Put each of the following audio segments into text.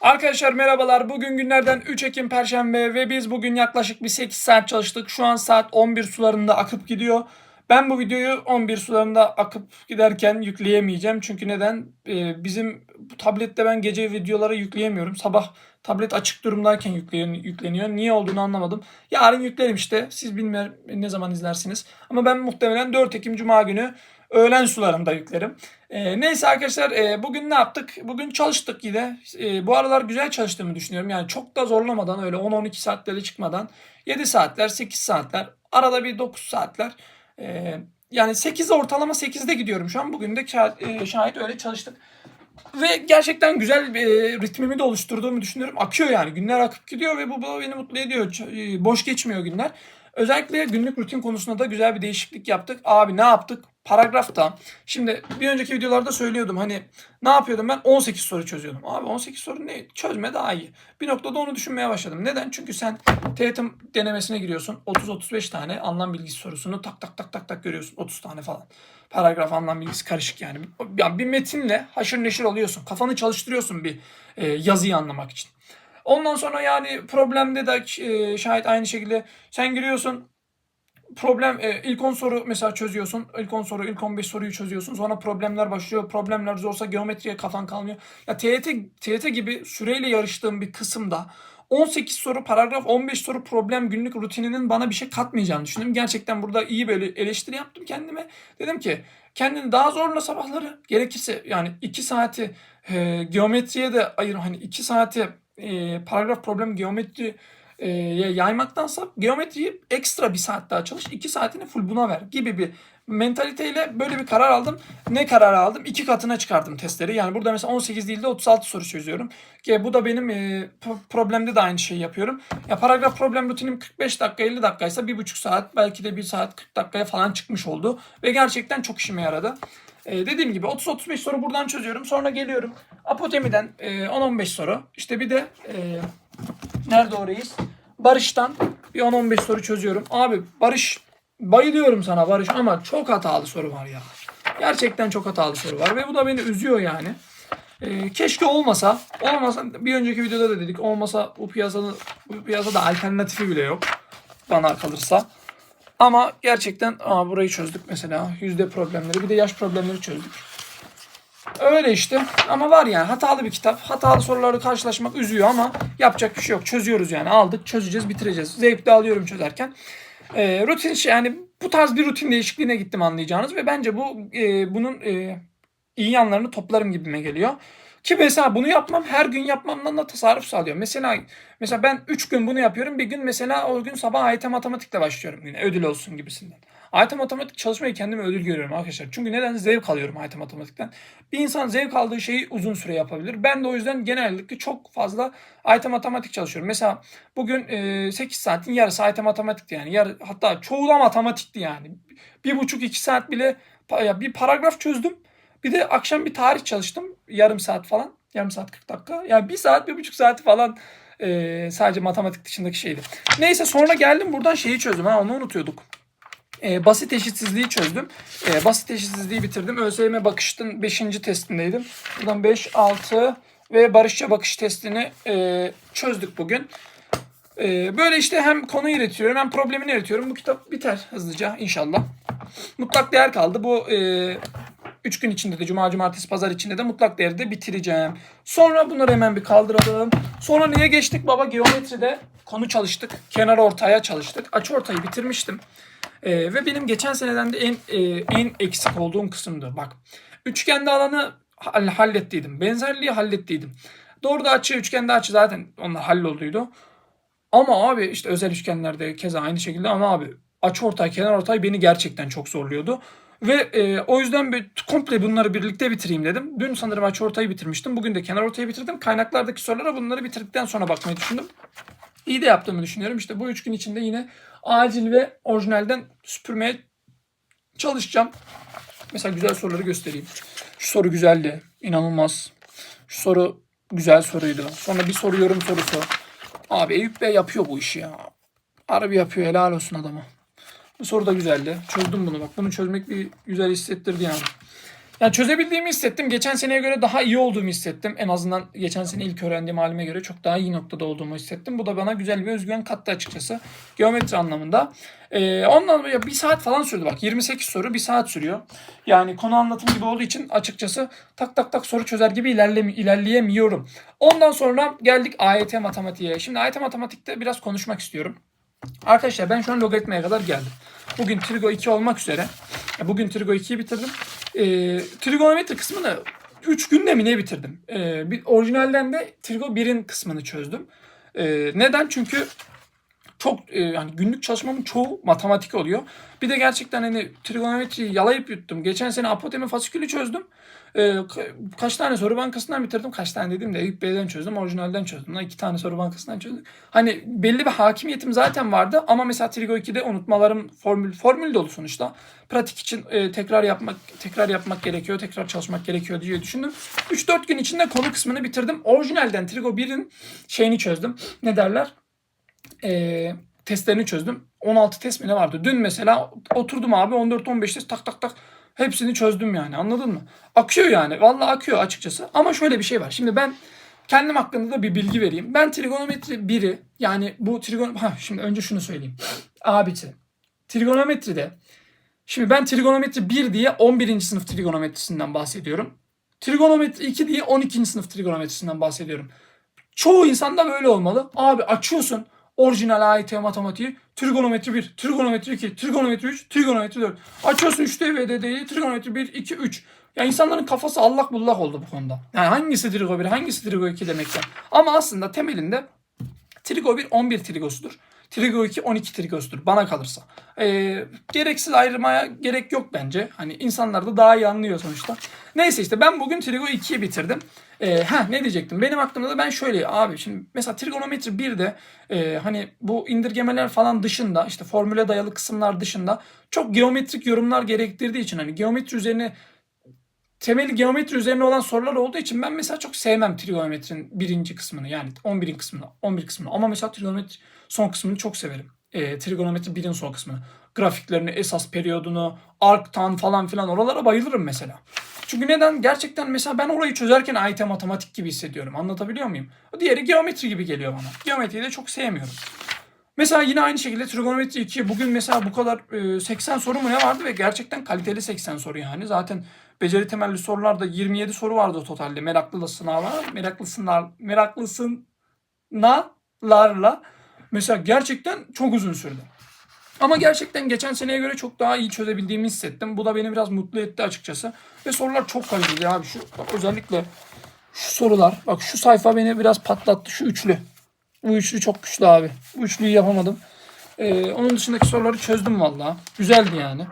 Arkadaşlar merhabalar. Bugün günlerden 3 Ekim Perşembe ve biz bugün yaklaşık bir 8 saat çalıştık. Şu an saat 11 sularında akıp gidiyor. Ben bu videoyu 11 sularında akıp giderken yükleyemeyeceğim. Çünkü neden? Ee, bizim bu tablette ben gece videoları yükleyemiyorum. Sabah tablet açık durumdayken yükleniyor. Niye olduğunu anlamadım. Yarın yüklerim işte. Siz bilmiyorum ne zaman izlersiniz. Ama ben muhtemelen 4 Ekim Cuma günü öğlen sularında yüklerim. Ee, neyse arkadaşlar e, bugün ne yaptık? Bugün çalıştık yine. E, bu aralar güzel çalıştığımı düşünüyorum. Yani çok da zorlamadan öyle 10-12 saatlere çıkmadan 7 saatler 8 saatler arada bir 9 saatler. E, yani 8 ortalama 8'de gidiyorum şu an. Bugün de ka- e, şahit öyle çalıştık. Ve gerçekten güzel bir e, ritmimi de oluşturduğumu düşünüyorum. Akıyor yani. Günler akıp gidiyor ve bu, beni mutlu ediyor. E, boş geçmiyor günler. Özellikle günlük rutin konusunda da güzel bir değişiklik yaptık. Abi ne yaptık? Paragrafta. Şimdi bir önceki videolarda söylüyordum hani ne yapıyordum ben? 18 soru çözüyordum. Abi 18 soru ne? Çözme daha iyi. Bir noktada onu düşünmeye başladım. Neden? Çünkü sen TYT denemesine giriyorsun. 30-35 tane anlam bilgisi sorusunu tak tak tak tak tak görüyorsun. 30 tane falan. Paragraf anlam bilgisi karışık yani. Yani bir metinle haşır neşir oluyorsun. Kafanı çalıştırıyorsun bir e, yazıyı anlamak için. Ondan sonra yani problemde de e, şayet aynı şekilde sen giriyorsun problem e, ilk 10 soru mesela çözüyorsun. İlk 10 soru, ilk 15 soruyu çözüyorsun. Sonra problemler başlıyor. Problemler zorsa geometriye kafan kalmıyor. Ya TYT TYT gibi süreyle yarıştığım bir kısımda 18 soru paragraf 15 soru problem günlük rutininin bana bir şey katmayacağını düşündüm. Gerçekten burada iyi böyle eleştiri yaptım kendime. Dedim ki kendini daha zorla sabahları gerekirse yani 2 saati e, geometriye de ayır hani 2 saati e, paragraf problem geometri e, yaymaktansa geometriyi ekstra bir saat daha çalış. 2 saatini full buna ver gibi bir mentaliteyle böyle bir karar aldım. Ne karar aldım? İki katına çıkardım testleri. Yani burada mesela 18 değil de 36 soru çözüyorum. Ki bu da benim e, pro- problemde de aynı şeyi yapıyorum. Ya paragraf problem rutinim 45 dakika 50 dakikaysa 1,5 saat belki de 1 saat 40 dakikaya falan çıkmış oldu. Ve gerçekten çok işime yaradı. Ee, dediğim gibi 30-35 soru buradan çözüyorum. Sonra geliyorum. Apotemi'den e, 10-15 soru. İşte bir de e, nerede orayız? Barış'tan bir 10-15 soru çözüyorum. Abi Barış bayılıyorum sana Barış ama çok hatalı soru var ya. Gerçekten çok hatalı soru var ve bu da beni üzüyor yani. Ee, keşke olmasa. Olmasa bir önceki videoda da dedik. Olmasa bu piyasanın bu piyasada alternatifi bile yok. Bana kalırsa. Ama gerçekten aa, burayı çözdük mesela. Yüzde problemleri bir de yaş problemleri çözdük. Öyle işte. Ama var yani hatalı bir kitap. Hatalı soruları karşılaşmak üzüyor ama yapacak bir şey yok. Çözüyoruz yani. Aldık, çözeceğiz, bitireceğiz. Zevkle alıyorum çözerken. Ee, rutin şey yani bu tarz bir rutin değişikliğine gittim anlayacağınız ve bence bu e, bunun e, iyi yanlarını toplarım gibime geliyor. Ki mesela bunu yapmam her gün yapmamdan da tasarruf sağlıyor. Mesela mesela ben 3 gün bunu yapıyorum. Bir gün mesela o gün sabah AYT matematikle başlıyorum yine ödül olsun gibisinden. AYT matematik çalışmayı kendime ödül görüyorum arkadaşlar. Çünkü neden? Zevk alıyorum AYT matematikten. Bir insan zevk aldığı şeyi uzun süre yapabilir. Ben de o yüzden genellikle çok fazla AYT matematik çalışıyorum. Mesela bugün e, 8 saatin yarısı AYT matematikti yani. Yarı, hatta çoğu da matematikti yani. Bir buçuk iki saat bile ya bir paragraf çözdüm. Bir de akşam bir tarih çalıştım. Yarım saat falan. Yarım saat 40 dakika. Yani bir saat, bir buçuk saati falan e, sadece matematik dışındaki şeydi. Neyse sonra geldim buradan şeyi çözdüm. Ha onu unutuyorduk. E, basit eşitsizliği çözdüm. E, basit eşitsizliği bitirdim. ÖSYM bakıştın 5. testindeydim. Buradan 5, 6 ve barışça bakış testini e, çözdük bugün. E, böyle işte hem konuyu üretiyorum hem problemini üretiyorum. Bu kitap biter hızlıca inşallah. Mutlak değer kaldı. Bu e, 3 gün içinde de cuma, cumartesi, pazar içinde de mutlak değeri de bitireceğim. Sonra bunları hemen bir kaldıralım. Sonra niye geçtik baba? Geometride konu çalıştık. Kenar ortaya çalıştık. Açı ortayı bitirmiştim. Ee, ve benim geçen seneden de en e, en eksik olduğum kısımdı. Bak. Üçgende alanı hall- hallettiydim. Benzerliği hallettiydim. Doğruda açı, üçgende açı zaten onlar hallolduydu. Ama abi işte özel üçgenlerde keza aynı şekilde ama abi açı ortay, kenar ortay beni gerçekten çok zorluyordu. Ve e, o yüzden bir, komple bunları birlikte bitireyim dedim. Dün sanırım açı ortayı bitirmiştim. Bugün de kenar ortayı bitirdim. Kaynaklardaki sorulara bunları bitirdikten sonra bakmayı düşündüm. İyi de yaptığımı düşünüyorum. İşte bu üç gün içinde yine acil ve orijinalden süpürmeye çalışacağım. Mesela güzel soruları göstereyim. Şu soru güzeldi. İnanılmaz. Şu soru güzel soruydu. Sonra bir soru yorum sorusu. Abi Eyüp Bey yapıyor bu işi ya. Harbi yapıyor helal olsun adama. Bu soru da güzeldi. Çözdüm bunu bak. Bunu çözmek bir güzel hissettirdi yani. Yani çözebildiğimi hissettim. Geçen seneye göre daha iyi olduğumu hissettim. En azından geçen sene ilk öğrendiğim halime göre çok daha iyi noktada olduğumu hissettim. Bu da bana güzel bir özgüven kattı açıkçası. Geometri anlamında. Ee, ondan sonra bir saat falan sürdü bak. 28 soru bir saat sürüyor. Yani konu anlatım gibi olduğu için açıkçası tak tak tak soru çözer gibi ilerleme, ilerleyemiyorum. Ondan sonra geldik AYT matematiğe. Şimdi AYT matematikte biraz konuşmak istiyorum. Arkadaşlar ben şu an logaritmaya kadar geldim. Bugün Trigo 2 olmak üzere. Bugün Trigo 2'yi bitirdim. Ee, trigonometri kısmını 3 günde mi ne bitirdim? Ee, bir, orijinalden de Trigo 1'in kısmını çözdüm. Ee, neden? Çünkü çok e, yani günlük çalışmamın çoğu matematik oluyor. Bir de gerçekten hani trigonometriyi yalayıp yuttum. Geçen sene apotemi fasikülü çözdüm. Ka- kaç tane soru bankasından bitirdim. Kaç tane dedim de Eyüp Bey'den çözdüm. Orijinalden çözdüm. Lan iki tane soru bankasından çözdüm. Hani belli bir hakimiyetim zaten vardı ama mesela Trigo 2'de unutmalarım formül formül dolu sonuçta. Pratik için e, tekrar yapmak tekrar yapmak gerekiyor. Tekrar çalışmak gerekiyor diye düşündüm. 3-4 gün içinde konu kısmını bitirdim. Orijinalden Trigo 1'in şeyini çözdüm. Ne derler? E, testlerini çözdüm. 16 test mi ne vardı? Dün mesela oturdum abi 14-15 test tak tak tak hepsini çözdüm yani anladın mı? Akıyor yani vallahi akıyor açıkçası. Ama şöyle bir şey var. Şimdi ben kendim hakkında da bir bilgi vereyim. Ben trigonometri 1'i yani bu trigon ha şimdi önce şunu söyleyeyim. Abisi trigonometride şimdi ben trigonometri 1 diye 11. sınıf trigonometrisinden bahsediyorum. Trigonometri 2 diye 12. sınıf trigonometrisinden bahsediyorum. Çoğu insanda böyle olmalı. Abi açıyorsun orijinal AYT matematiği trigonometri 1, trigonometri 2, trigonometri 3, trigonometri 4. Açıyorsun 3 DVD'yi trigonometri 1, 2, 3. Ya insanların kafası allak bullak oldu bu konuda. Yani hangisi trigo 1, hangisi trigo 2 demekten. Ama aslında temelinde Trigo 1 11 trigosudur. Trigo 2 12 trigosudur bana kalırsa. Ee, gereksiz ayrımaya gerek yok bence. Hani insanlar da daha iyi anlıyor sonuçta. Neyse işte ben bugün Trigo 2'yi bitirdim. Ee, heh, ne diyecektim? Benim aklımda da ben şöyle abi şimdi mesela trigonometri 1'de e, hani bu indirgemeler falan dışında işte formüle dayalı kısımlar dışında çok geometrik yorumlar gerektirdiği için hani geometri üzerine temeli geometri üzerine olan sorular olduğu için ben mesela çok sevmem trigonometrinin birinci kısmını yani 11'in kısmını 11 kısmını ama mesela trigonometri son kısmını çok severim. E, trigonometri birin son kısmını. Grafiklerini, esas periyodunu, arctan falan filan oralara bayılırım mesela. Çünkü neden? Gerçekten mesela ben orayı çözerken AYT matematik gibi hissediyorum. Anlatabiliyor muyum? Diğeri geometri gibi geliyor bana. Geometriyi de çok sevmiyorum. Mesela yine aynı şekilde trigonometri 2 bugün mesela bu kadar e, 80 soru mu ne vardı ve gerçekten kaliteli 80 soru yani. Zaten beceri temelli sorularda 27 soru vardı totalde. Meraklı sınavlar, meraklı sınav, meraklı sınavlarla mesela gerçekten çok uzun sürdü. Ama gerçekten geçen seneye göre çok daha iyi çözebildiğimi hissettim. Bu da beni biraz mutlu etti açıkçası. Ve sorular çok kaliteli abi. Şu bak özellikle şu sorular. Bak şu sayfa beni biraz patlattı. Şu üçlü. Bu üçlü çok güçlü abi. Bu üçlüyü yapamadım. Ee, onun dışındaki soruları çözdüm valla. Güzeldi yani.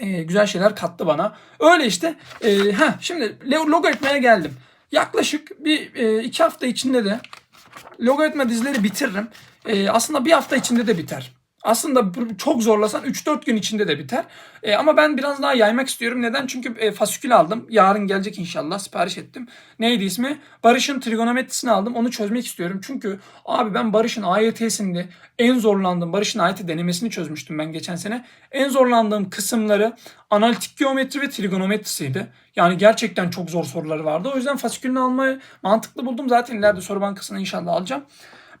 Ee, güzel şeyler kattı bana. Öyle işte. Ee, heh, şimdi lo- logaritmaya geldim. Yaklaşık bir e, iki hafta içinde de logaritma dizileri bitiririm. Ee, aslında bir hafta içinde de biter. Aslında çok zorlasan 3-4 gün içinde de biter. Ee, ama ben biraz daha yaymak istiyorum. Neden? Çünkü e, fasikül aldım. Yarın gelecek inşallah. Sipariş ettim. Neydi ismi? Barış'ın trigonometrisini aldım. Onu çözmek istiyorum. Çünkü abi ben Barış'ın AYT'sinde en zorlandığım, Barış'ın AYT denemesini çözmüştüm ben geçen sene. En zorlandığım kısımları analitik geometri ve trigonometrisiydi. Yani gerçekten çok zor soruları vardı. O yüzden fasikülünü almayı mantıklı buldum. Zaten ileride soru bankasını inşallah alacağım.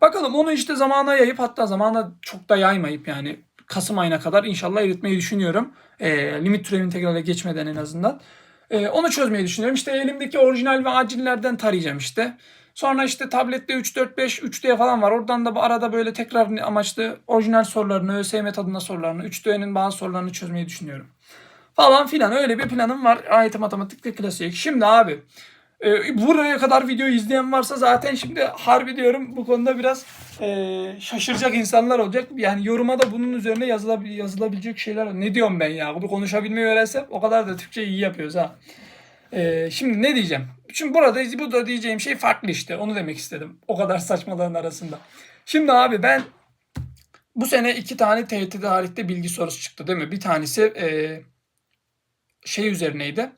Bakalım onu işte zamana yayıp hatta zamana çok da yaymayıp yani Kasım ayına kadar inşallah eritmeyi düşünüyorum. Ee, limit türev integrale geçmeden en azından. Ee, onu çözmeyi düşünüyorum. İşte elimdeki orijinal ve acillerden tarayacağım işte. Sonra işte tablette 3, 4, 5, 3D falan var. Oradan da arada böyle tekrar amaçlı orijinal sorularını, ÖSYM tadında sorularını, 3D'nin bazı sorularını çözmeyi düşünüyorum. Falan filan öyle bir planım var. AYT matematikte klasik. Şimdi abi e, buraya kadar videoyu izleyen varsa zaten şimdi harbi diyorum bu konuda biraz e, şaşıracak insanlar olacak. Yani yoruma da bunun üzerine yazılabil yazılabilecek şeyler. Ne diyorum ben ya? Bu konuşabilmeyi öğrensem o kadar da Türkçe iyi yapıyoruz ha. E, şimdi ne diyeceğim? Şimdi burada bu da diyeceğim şey farklı işte. Onu demek istedim. O kadar saçmalığın arasında. Şimdi abi ben bu sene iki tane TYT tarihte bilgi sorusu çıktı değil mi? Bir tanesi e, şey üzerineydi.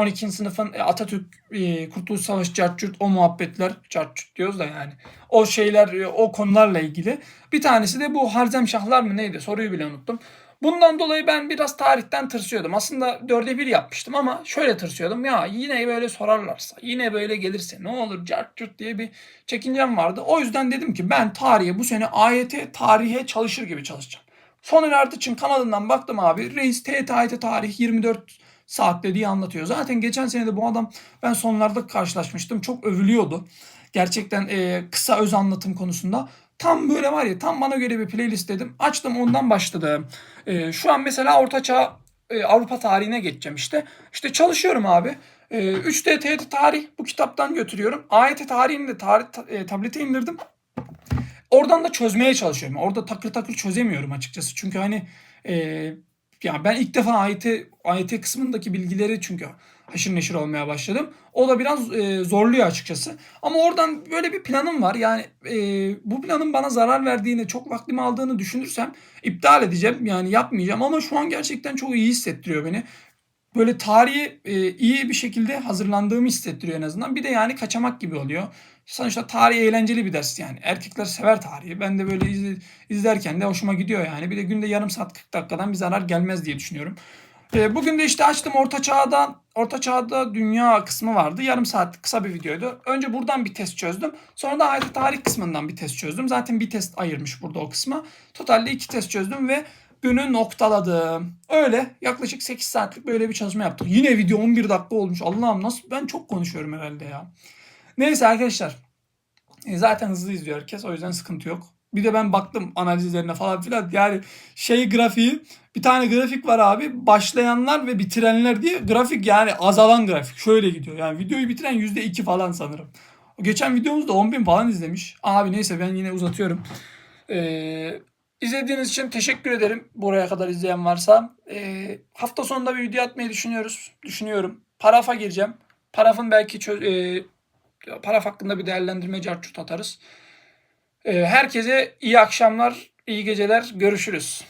12. sınıfın e, Atatürk, e, Kurtuluş Savaşı, Cartçurt, o muhabbetler, Cartçurt diyoruz da yani. O şeyler, e, o konularla ilgili. Bir tanesi de bu Harzemşahlar mı neydi? Soruyu bile unuttum. Bundan dolayı ben biraz tarihten tırsıyordum. Aslında dörde bir yapmıştım ama şöyle tırsıyordum. Ya yine böyle sorarlarsa, yine böyle gelirse ne olur cart diye bir çekincem vardı. O yüzden dedim ki ben tarihe bu sene AYT tarihe çalışır gibi çalışacağım. Soner Artıç'ın kanalından baktım abi. Reis TYT AYT tarih 24 saatte diye anlatıyor. Zaten geçen sene de bu adam ben sonlarda karşılaşmıştım. Çok övülüyordu. Gerçekten e, kısa öz anlatım konusunda. Tam böyle var ya tam bana göre bir playlist dedim. Açtım ondan başladım. E, şu an mesela Ortaçağ e, Avrupa tarihine geçeceğim işte. İşte çalışıyorum abi. E, 3D TYT tarih bu kitaptan götürüyorum. AYT tarihini de tarih, ta- e, tablete indirdim. Oradan da çözmeye çalışıyorum. Orada takır takır çözemiyorum açıkçası. Çünkü hani e, ya ben ilk defa AYT, AYT kısmındaki bilgileri çünkü haşır neşir olmaya başladım. O da biraz e, zorluyor açıkçası. Ama oradan böyle bir planım var. Yani e, bu planın bana zarar verdiğini, çok vaktimi aldığını düşünürsem iptal edeceğim. Yani yapmayacağım ama şu an gerçekten çok iyi hissettiriyor beni. Böyle tarihi e, iyi bir şekilde hazırlandığımı hissettiriyor en azından. Bir de yani kaçamak gibi oluyor. Sonuçta tarih eğlenceli bir ders yani. Erkekler sever tarihi. Ben de böyle izle- izlerken de hoşuma gidiyor yani. Bir de günde yarım saat 40 dakikadan bir zarar gelmez diye düşünüyorum. E, bugün de işte açtım Orta Çağ'da Orta Çağ'da dünya kısmı vardı. Yarım saatlik kısa bir videoydu. Önce buradan bir test çözdüm. Sonra da ayrı tarih kısmından bir test çözdüm. Zaten bir test ayırmış burada o kısma. Totalde iki test çözdüm ve günü noktaladım. Öyle yaklaşık 8 saatlik böyle bir çalışma yaptık. Yine video 11 dakika olmuş. Allah'ım nasıl ben çok konuşuyorum herhalde ya. Neyse arkadaşlar. E, zaten hızlı izliyor herkes. O yüzden sıkıntı yok. Bir de ben baktım analizlerine falan filan. Yani şey grafiği bir tane grafik var abi. Başlayanlar ve bitirenler diye grafik yani azalan grafik. Şöyle gidiyor. Yani videoyu bitiren %2 falan sanırım. Geçen videomuzda 10 bin falan izlemiş. Abi neyse ben yine uzatıyorum. Ee, izlediğiniz için teşekkür ederim. Buraya kadar izleyen varsa. Ee, hafta sonunda bir video atmayı düşünüyoruz. Düşünüyorum. Parafa gireceğim. Parafın belki çö- e, paraf hakkında bir değerlendirme carçut atarız. Ee, herkese iyi akşamlar, iyi geceler. Görüşürüz.